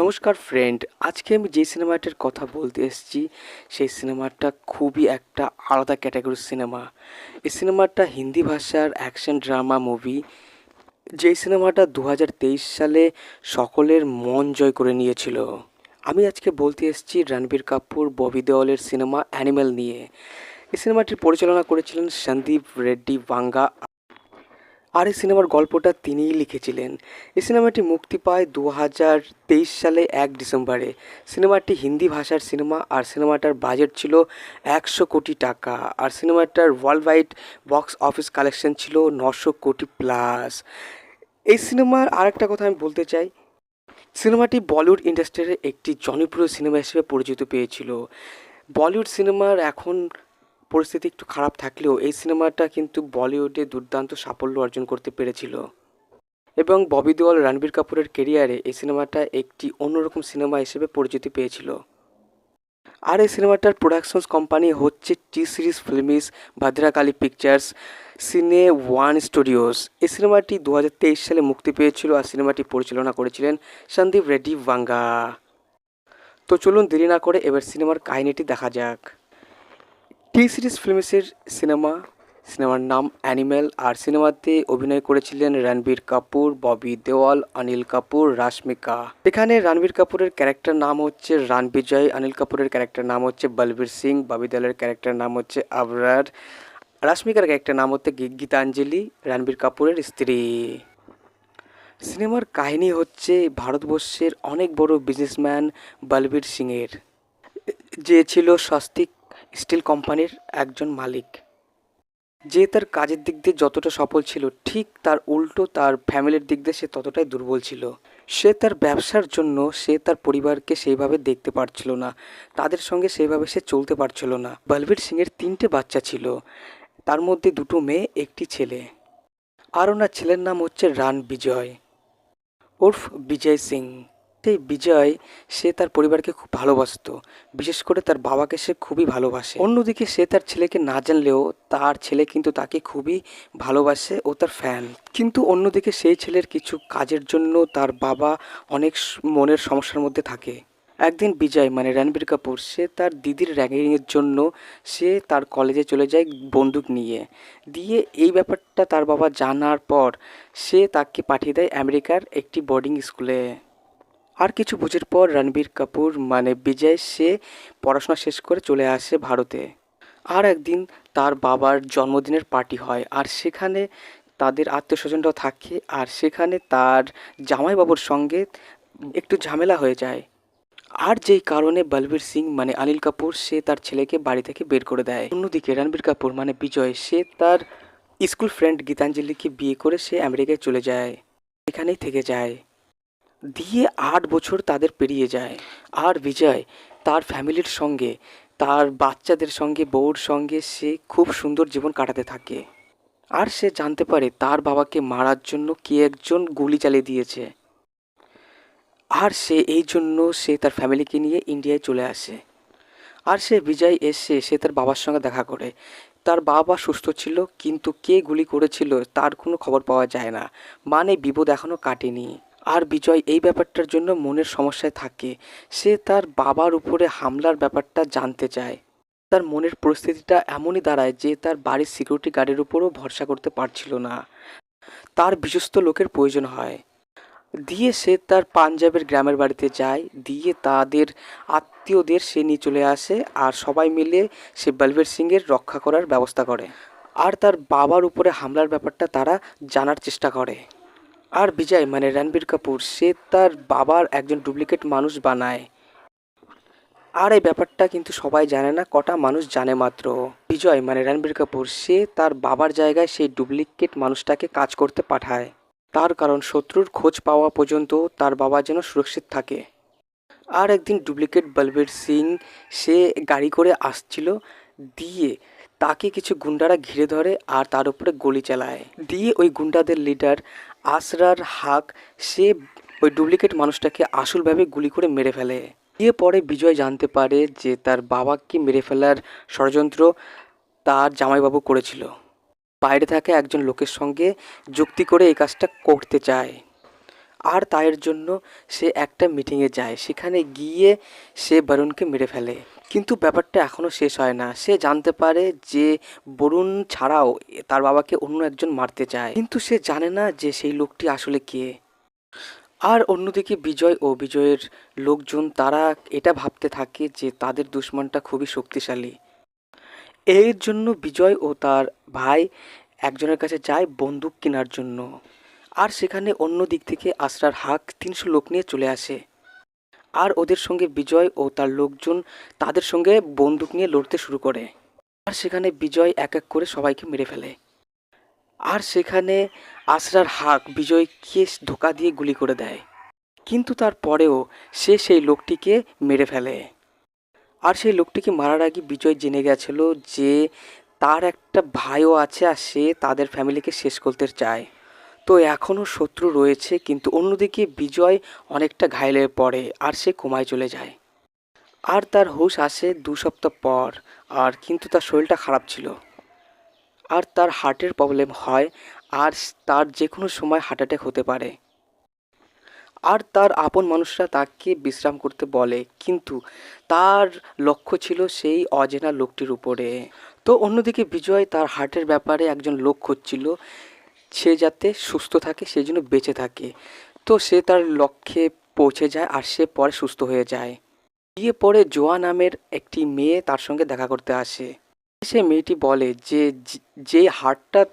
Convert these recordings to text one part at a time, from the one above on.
নমস্কার ফ্রেন্ড আজকে আমি যে সিনেমাটার কথা বলতে এসেছি, সেই সিনেমাটা খুবই একটা আলাদা ক্যাটাগরির সিনেমা এই সিনেমাটা হিন্দি ভাষার অ্যাকশন ড্রামা মুভি যেই সিনেমাটা দু হাজার তেইশ সালে সকলের মন জয় করে নিয়েছিল। আমি আজকে বলতে এসেছি রণবীর কাপুর, ববি দেওয়ালের সিনেমা অ্যানিম্যাল নিয়ে। এই সিনেমাটির পরিচালনা করেছিলেন সন্দীপ রেড্ডি, বাঙ্গা আর এই সিনেমার গল্পটা তিনিই লিখেছিলেন। এই সিনেমাটি মুক্তি পায় দু হাজার তেইশ সালে এক ডিসেম্বরে। সিনেমাটি হিন্দি ভাষার সিনেমা আর সিনেমাটার বাজেট ছিল একশো কোটি টাকা। আর সিনেমাটার world wide box office collection ছিল নশো কোটি প্লাস। এই সিনেমার আরেকটা কথা আমি বলতে চাই, সিনেমাটি বলিউড ইন্ডাস্ট্রির একটি জনপ্রিয় সিনেমা হিসেবে পরিচিত পেয়েছিল। বলিউড সিনেমার এখন পরিস্থিতি একটু খারাপ থাকলেও এই সিনেমাটা কিন্তু বলিউডে দুর্দান্ত সাফল্য অর্জন করতে পেরেছিল। এবং ববি দেওয়াল, রণবীর কাপুরের কেরিয়ারে এই সিনেমাটা একটি অন্যরকম সিনেমা হিসেবে পরিচিতি পেয়েছিল। আর এই সিনেমাটার প্রোডাকশনস কোম্পানি হচ্ছে T series films Bhadrakali pictures cine one studios এই সিনেমাটি দু হাজার তেইশ সালে মুক্তি পেয়েছিল আর সিনেমাটি পরিচালনা করেছিলেন সন্দীপ রেড্ডি ভাঙ্গা। তো চলুন দেরি না করে এবার সিনেমার কাহিনীটি দেখা যাক। টি সিরিজ ফিল্মসের সিনেমা, সিনেমার নাম অ্যানিম্যাল আর সিনেমাতে অভিনয় করেছিলেন রণবীর কাপুর, ববি দেওয়াল, অনিল কাপুর, রাশমিকা। এখানে রণবীর কাপুরের ক্যারেক্টার নাম হচ্ছে রান বিজয় অনিল কাপুরের ক্যারেক্টার নাম হচ্ছে বলবীর সিং, ববি দেওয়ালের ক্যারেক্টার নাম হচ্ছে আবরার, রাশমিকার ক্যারেক্টার নাম হচ্ছে গীতাঞ্জলি, রণবীর কাপুরের স্ত্রী। সিনেমার কাহিনী হচ্ছে ভারতবর্ষের অনেক বড় বিজনেসম্যান বলবীর সিংয়ের। যে ছিল স্বস্তিক স্টিল কোম্পানির একজন মালিক। যে তার কাজের দিক দিয়ে যতটা সফল ছিল, ঠিক তার উল্টো তার ফ্যামিলির দিক দিয়ে সে ততটাই দুর্বল ছিল। সে তার ব্যবসার জন্য সে তার পরিবারকে সেইভাবে দেখতে পারছিল না। তাদের সঙ্গে সেইভাবে সে চলতে পারছিল না। বলবীর সিংয়ের তিনটে বাচ্চা ছিল। তার মধ্যে দুটো মেয়ে, একটি ছেলে। আর ওনার ছেলের নাম হচ্ছে রান বিজয়। উর্ফ বিজয় সিং। সেই বিজয়, সে তার পরিবারকে খুব ভালোবাসতো। বিশেষ করে তার বাবাকে সে খুবই ভালোবাসে। অন্যদিকে সে তার ছেলেকে না জানলেও তার ছেলে কিন্তু তাকে খুবই ভালোবাসে ও তার ফ্যান কিন্তু অন্যদিকে সেই ছেলের কিছু কাজের জন্য তার বাবা অনেক মনের সমস্যার মধ্যে থাকে। একদিন বিজয় মানে রণবীর কাপুর, সে তার দিদির র্যাগিংয়ের জন্য সে তার কলেজে চলে যায় বন্দুক নিয়ে। দিয়ে এই ব্যাপারটা তার বাবা জানার পর সে তাকে পাঠিয়ে দেয় আমেরিকার একটি বোর্ডিং স্কুলে আর কিছু বুঝের পর রণবীর কাপুর মানে বিজয়, সে পড়াশোনা শেষ করে চলে আসে ভারতে। আর একদিন তার বাবার জন্মদিনের পার্টি হয়, আর সেখানে তাদের আত্মীয় স্বজনরাও থাকে, আর সেখানে তার জামাইবাবুর সঙ্গে একটু ঝামেলা হয়ে যায়। আর যেই কারণে বলবীর সিং মানে অনিল কাপুর, সে তার ছেলেকে বাড়ি থেকে বের করে দেয়। অন্যদিকে রণবীর কাপুর মানে বিজয়, সে তার স্কুল ফ্রেন্ড গীতাঞ্জলিকে বিয়ে করে সে আমেরিকায় চলে যায়। এখানেই থেকে যায়। দিয়ে আট বছর তাদের পেরিয়ে যায়। আর বিজয় তার ফ্যামিলির সঙ্গে, তার বাচ্চাদের সঙ্গে, বউর সঙ্গে সে খুব সুন্দর জীবন কাটাতে থাকে। আর সে জানতে পারে তার বাবাকে মারার জন্য কে একজন গুলি চালিয়ে দিয়েছে। আর সে এই জন্য সে তার ফ্যামিলিকে নিয়ে ইন্ডিয়ায় চলে আসে। আর সে বিজয় এসে সে তার বাবার সঙ্গে দেখা করে। তার বাবা সুস্থ ছিল, কিন্তু কে গুলি করেছিল তার কোনো খবর পাওয়া যায় না। মানে বিপদ এখনও কাটেনি। আর বিজয় এই ব্যাপারটার জন্য মনের সমস্যায় থাকে। সে তার বাবার উপরে হামলার ব্যাপারটা জানতে চায়। তার মনের পরিস্থিতিটা এমনই দাঁড়ায় যে তার বাড়ির সিকিউরিটি গার্ডের উপরও ভরসা করতে পারছিল না। তার বিশ্বস্ত লোকের প্রয়োজন হয়। দিয়ে সে তার পাঞ্জাবের গ্রামের বাড়িতে যায়। দিয়ে তাদের আত্মীয়দের সে নিয়ে চলে আসে আর সবাই মিলে সে বলবীর সিংয়ের রক্ষা করার ব্যবস্থা করে। আর তার বাবার উপরে হামলার ব্যাপারটা তারা জানার চেষ্টা করে। আর বিজয় মানে রণবীর কাপুর, সে তার বাবার একজন ডুপ্লিকেট মানুষ বানায়। আর এই ব্যাপারটা কিন্তু সবাই জানে না, কটা মানুষ জানে মাত্র। বিজয় মানে রণবীর কাপুর, সে তার বাবার জায়গায় সেই ডুপ্লিকেট মানুষটাকে কাজ করতে পাঠায়। তার কারণ শত্রুর খোঁজ পাওয়া পর্যন্ত তার বাবা যেন সুরক্ষিত থাকে। আর একদিন ডুপ্লিকেট বলবীর সিং, সে গাড়ি করে আসছিল দিয়ে তাকে কিছু গুন্ডারা ঘিরে ধরে আর তার উপরে গুলি চালায়। দিয়ে ওই গুন্ডাদের লিডার আসরার হাক, সে ওই ডুপ্লিকেট মানুষটাকে আসলভাবে গুলি করে মেরে ফেলে। দিয়ে পরে বিজয় জানতে পারে যে তার বাবাকে মেরে ফেলার ষড়যন্ত্র তার জামাইবাবু করেছিল। বাইরে থাকা একজন লোকের সঙ্গে যুক্তি করে এই কাজটা করতে চায়। আর তাইয়ের জন্য সে একটা মিটিংয়ে যায়। সেখানে গিয়ে সে বরুণকে মেরে ফেলে। কিন্তু ব্যাপারটা এখনও শেষ হয় না। সে জানতে পারে যে বরুণ ছাড়াও তার বাবাকে অন্য একজন মারতে চায়। কিন্তু সে জানে না যে সেই লোকটি আসলে কে। আর অন্যদিকে বিজয় ও বিজয়ের লোকজন, তারা এটা ভাবতে থাকে যে তাদের দুশ্মনটা খুবই শক্তিশালী। এর জন্য বিজয় ও তার ভাই একজনের কাছে যায় বন্দুক কেনার জন্য। আর সেখানে অন্য দিক থেকে আশরার হাক তিনশো লোক নিয়ে চলে আসে। আর ওদের সঙ্গে বিজয় ও তার লোকজন তাদের সঙ্গে বন্দুক নিয়ে লড়তে শুরু করে। আর সেখানে বিজয় এক এক করে সবাইকে মেরে ফেলে। আর সেখানে আশরার হাক বিজয়কে ধোকা দিয়ে গুলি করে দেয়। কিন্তু তারপরেও সে সেই লোকটিকে মেরে ফেলে। আর সেই লোকটিকে মারার আগে বিজয় জেনে গেছিল যে তার একটা ভাইও আছে আর সে তাদের ফ্যামিলিকে শেষ করতে চায়। তো এখনও শত্রু রয়েছে, কিন্তু অন্যদিকে বিজয় অনেকটা ঘায়লে পড়ে আর সে কোমায় চলে যায়। আর তার হুঁশ আসে দু সপ্তাহ পর, আর কিন্তু তার শরীরটা খারাপ ছিল। আর তার হার্টের প্রবলেম হয়, আর তার যে কোনো সময় হার্ট অ্যাটাক হতে পারে। আর তার আপন মানুষরা তাকে বিশ্রাম করতে বলে, কিন্তু তার লক্ষ্য ছিল সেই অজেনা লোকটির উপরে। তো অন্যদিকে বিজয় তার হার্টের ব্যাপারে একজন লোক খুঁজছিল সে যাতে সুস্থ থাকে, সেই জন্য বেঁচে থাকে। তো সে তার লক্ষ্যে পৌঁছে যায় আর সে পরে সুস্থ হয়ে যায়। গিয়ে পরে জোয়া নামের একটি মেয়ে তার সঙ্গে দেখা করতে আসে। সে মেয়েটি বলে যে, যে- হারটা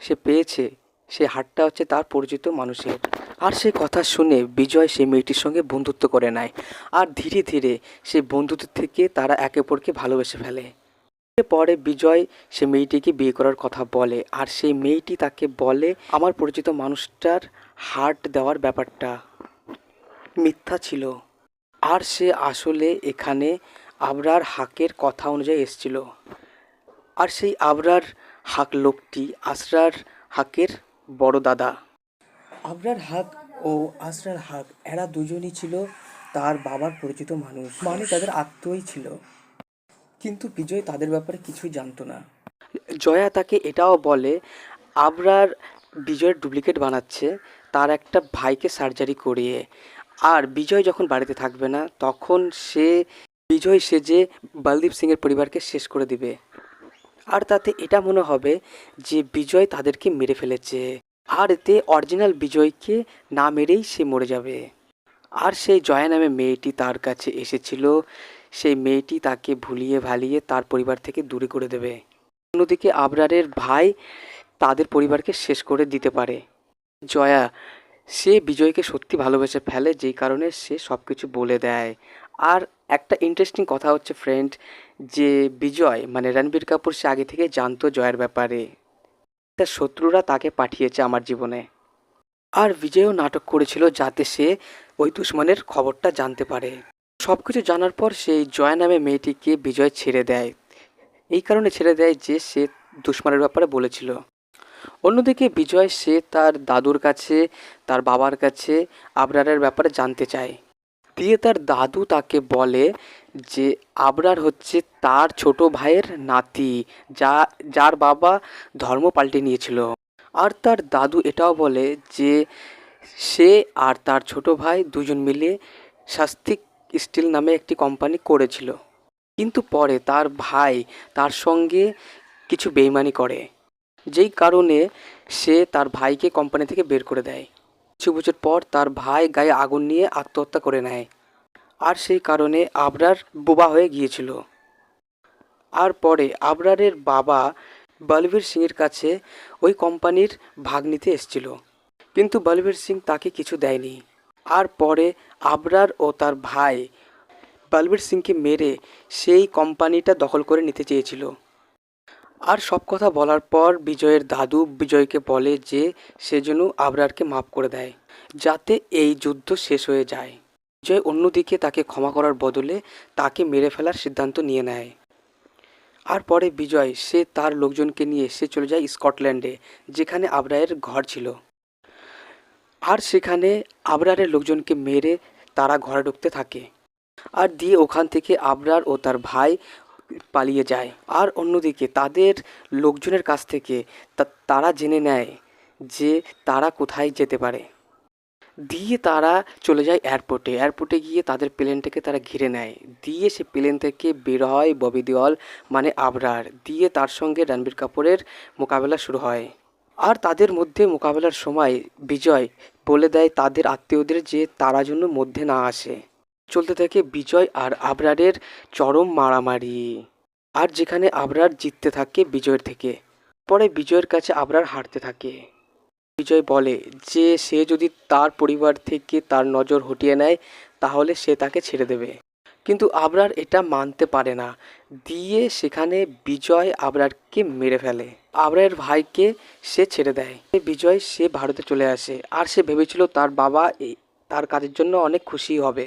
সে পেয়েছে, সে হারটা হচ্ছে তার পরিচিত মানুষের। আর সে কথা শুনে বিজয় সে মেয়েটির সঙ্গে বন্ধুত্ব করে নেয়। আর ধীরে ধীরে সেই বন্ধুত্ব থেকে তারা একে অপরকে ভালোবেসে ফেলে। পরে বিজয় সে মেয়েটিকে বিয়ে করার কথা বলে, আর সেই মেয়েটি তাকে বলে, আমার পরিচিত মানুষটার হার্ট দেওয়ার ব্যাপারটা মিথ্যা ছিল। আর সে আসলে এখানে আবরার হাকের কথা অনুযায়ী এসেছিল। আর সেই আবরার হাক লোকটি আসরার হাকের বড় দাদা। আবরার হাক ও আসরার হাক, এরা দুজনই ছিল তার বাবার পরিচিত মানুষ। মানে তাদের আত্মীয়ই ছিল। কিন্তু বিজয় তাদের ব্যাপারে কিছুই জানতো না। জয়া তাকে এটাও বলে, আবরার বিজয়ের ডুপ্লিকেট বানাচ্ছে, তার একটা ভাইকে সার্জারি করিয়ে। আর বিজয় যখন বাড়িতে থাকবে না, তখন সে, বিজয় সেজে বলদীপ সিংয়ের পরিবারকে শেষ করে দিবে। আর তাতে এটা মনে হবে যে বিজয় তাদেরকে মেরে ফেলেছে। আর এতে অরিজিনাল বিজয়কে না মেরেই সে মরে যাবে। আর সেই জয়া নামে মেয়েটি তার কাছে এসেছিল সেই মেয়েটি তাকে ভুলিয়ে ভালিয়ে তার পরিবার থেকে দূরে করে দেবে। অন্যদিকে আবরারের ভাই তাদের পরিবারকে শেষ করে দিতে পারে। জয়া, সে বিজয়কে সত্যি ভালোবেসে ফেলে যেই কারণে সে সব কিছু বলে দেয়। আর একটা ইন্টারেস্টিং কথা হচ্ছে ফ্রেন্ড যে বিজয় মানে রণবীর কাপুর সে আগে থেকে জানতো জয়ের ব্যাপারে। তার শত্রুরা তাকে পাঠিয়েছে আমার জীবনে। আর বিজয়ও নাটক করেছিল যাতে সে ওই দুশ্মনের খবরটা জানতে পারে। সব কিছু জানার পর সেই জয়া নামে মেয়েটিকে বিজয় ছেড়ে দেয়। এই কারণে ছেড়ে দেয় যে সে দুশ্মনের ব্যাপারে বলেছিল। অন্যদিকে বিজয় সে তার দাদুর কাছে, তার বাবার কাছে আবরারের ব্যাপারে জানতে চায়। দিয়ে তার দাদু তাকে বলে যে আবরার হচ্ছে তার ছোট ভাইয়ের নাতি, যা, যার বাবা ধর্ম পাল্টে নিয়েছিল। আর তার দাদু এটাও বলে যে সে আর তার ছোট ভাই দুজন মিলে শাস্তিক স্টিল নামে একটি কোম্পানি করেছিল। কিন্তু পরে তার ভাই তার সঙ্গে কিছু বেইমানি করে। যেই কারণে সে তার ভাইকে কোম্পানি থেকে বের করে দেয়। কিছু বছর পর তার ভাই গায়ে আগুন নিয়ে আত্মহত্যা করে নেয়। আর সেই কারণে আবরার বোবা হয়ে গিয়েছিল। আর পরে আবরারের বাবা বলবীর সিংয়ের কাছে ওই কোম্পানির ভাগ নিতে এসেছিল। কিন্তু বলবীর সিং তাকে কিছু দেয়নি। আর পরে আবরার ও তার ভাই বলবীর সিংকে মেরে সেই কোম্পানিটা দখল করে নিতে চেয়েছিল। আর সব কথা বলার পর বিজয়ের দাদু বিজয়কে বলে যে সে যেন আবরারকে মাফ করে দেয়, যাতে এই যুদ্ধ শেষ হয়ে যায়। বিজয় অন্যদিকে তাকে ক্ষমা করার বদলে তাকে মেরে ফেলার সিদ্ধান্ত নিয়ে নেয়। আর পরে বিজয় সে তার লোকজনকে নিয়ে সে চলে যায় স্কটল্যান্ডে, যেখানে আবরারের ঘর ছিল। আর সেখানে আবরারের লোকজনকে মেরে তারা ঘরে ঢুকতে থাকে। আর দিয়ে ওখান থেকে আবরার ও তার ভাই পালিয়ে যায়। আর অন্যদিকে তাদের লোকজনের কাছ থেকে তারা জেনে নেয় যে তারা কোথায় যেতে পারে। দিয়ে তারা চলে যায় এয়ারপোর্টে এয়ারপোর্টে গিয়ে তাদের প্লেনটাকে তারা ঘিরে নেয়। দিয়ে সে প্লেন থেকে বের হয় ববি দেওয়াল মানে আবরার। দিয়ে তার সঙ্গে রণবীর কাপুরের মোকাবেলা শুরু হয়। আর তাদের মধ্যে মোকাবেলার সময় বিজয় বলে দেয় তাদের আত্মীয়দের যে তারা জন্য মধ্যে না আসে। চলতে থাকে বিজয় আর আবরারের চরম মারামারি। আর যেখানে আবরার জিততে থাকে বিজয়ের থেকে, পরে বিজয়ের কাছে আবরার হারতে থাকে। বিজয় বলে যে সে যদি তার পরিবার থেকে তার নজর হটিয়ে নেয়, তাহলে সে তাকে ছেড়ে দেবে। কিন্তু আবরার এটা মানতে পারে না। দিয়ে সেখানে বিজয় আবরারকে মেরে ফেলে। আবরারের ভাইকে সে ছেড়ে দেয়। বিজয় সে ভারতে চলে আসে আর সে ভেবেছিল তার বাবা তার কাজের জন্য অনেক খুশি হবে।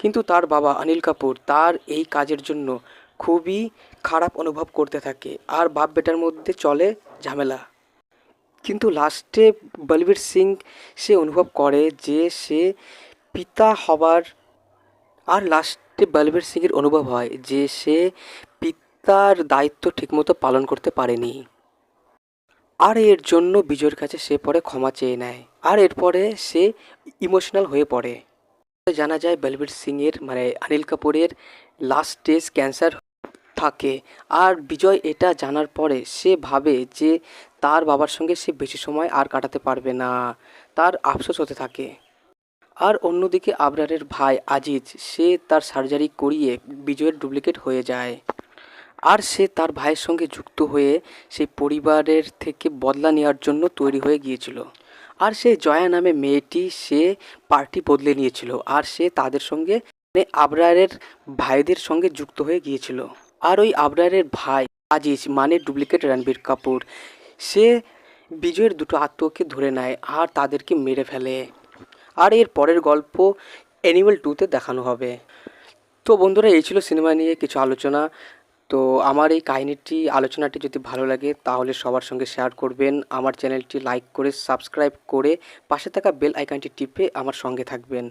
কিন্তু তার বাবা অনিল কাপুর তার এই কাজের জন্য খুবই খারাপ অনুভব করতে থাকে আর বাপ বেটার মধ্যে চলে ঝামেলা। কিন্তু লাস্টে বলবীর সিং সে অনুভব করে যে সে পিতা হবার, আর লাস্টে বলবীর সিংয়ের অনুভব হয় যে সে পিতার দায়িত্ব ঠিকমতো পালন করতে পারেনি। আর এর জন্য বিজয়ের কাছে সে পরে ক্ষমা চেয়ে নেয়। আর এরপরে সে ইমোশনাল হয়ে পড়ে। জানা যায় বলবীর সিংয়ের মানে অনিল কাপুরের লাস্ট স্টেজ ক্যান্সার থাকে। আর বিজয় এটা জানার পরে সে ভাবে যে তার বাবার সঙ্গে সে বেশি সময় আর কাটাতে পারবে না। তার আফসোস হতে থাকে। আর অন্যদিকে আবরারের ভাই আজিজ, সে তার সার্জারি করিয়ে বিজয়ের ডুপ্লিকেট হয়ে যায়। আর সে তার ভাইয়ের সঙ্গে যুক্ত হয়ে সেই পরিবারের থেকে বদলা নেওয়ার জন্য তৈরি হয়ে গিয়েছিল। আর সেই জয়া নামে মেয়েটি সে পার্টি বদলে নিয়েছিল। আর সে তাদের সঙ্গে মানে আবরারের ভাইদের সঙ্গে যুক্ত হয়ে গিয়েছিল। আর ওই আবরারের ভাই আজিজ মানে ডুপ্লিকেট রণবীর কাপুর, সে বিজয়ের দুটো আত্মকে ধরে নেয় আর তাদেরকে মেরে ফেলে। আর এর পরের গল্প অ্যানিমেল টুতে দেখানো হবে। তো বন্ধুরা, এই ছিল সিনেমা নিয়ে কিছু আলোচনা। তো আমার এই কাহিনীটি, আলোচনাটি যদি ভালো লাগে, তাহলে সবার সঙ্গে শেয়ার করবেন। আমার চ্যানেলটি লাইক করে সাবস্ক্রাইব করে পাশে থাকা বেল আইকনটি টিপে আমার সঙ্গে থাকবেন।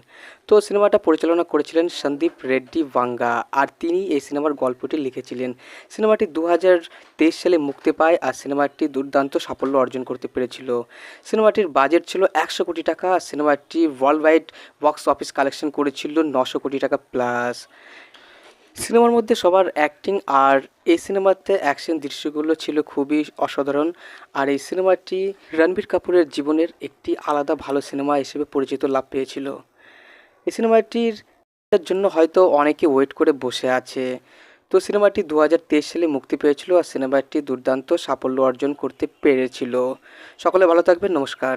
তো সিনেমাটা পরিচালনা করেছিলেন সন্দীপ রেড্ডি ভাঙ্গা আর তিনি এই সিনেমার গল্পটি লিখেছিলেন। সিনেমাটি দু হাজার তেইশ সালে মুক্তি পায় আর সিনেমাটি দুর্দান্ত সাফল্য অর্জন করতে পেরেছিল। সিনেমাটির বাজেট ছিল একশো কোটি টাকা। সিনেমাটি world wide box office collection করেছিল নশো কোটি টাকা প্লাস সিনেমার মধ্যে সবার অ্যাক্টিং আর এই সিনেমাতে অ্যাকশন দৃশ্যগুলো ছিল খুবই অসাধারণ। আর এই সিনেমাটি রণবীর কাপুরের জীবনের একটি আলাদা ভালো সিনেমা হিসেবে পরিচিত লাভ পেয়েছিল। এই সিনেমাটির জন্য হয়তো অনেকে ওয়েট করে বসে আছে। তো সিনেমাটি দু হাজার তেইশ সালে মুক্তি পেয়েছিল আর সিনেমাটি দুর্দান্ত সাফল্য অর্জন করতে পেরেছিল। সকলে ভালো থাকবেন, নমস্কার।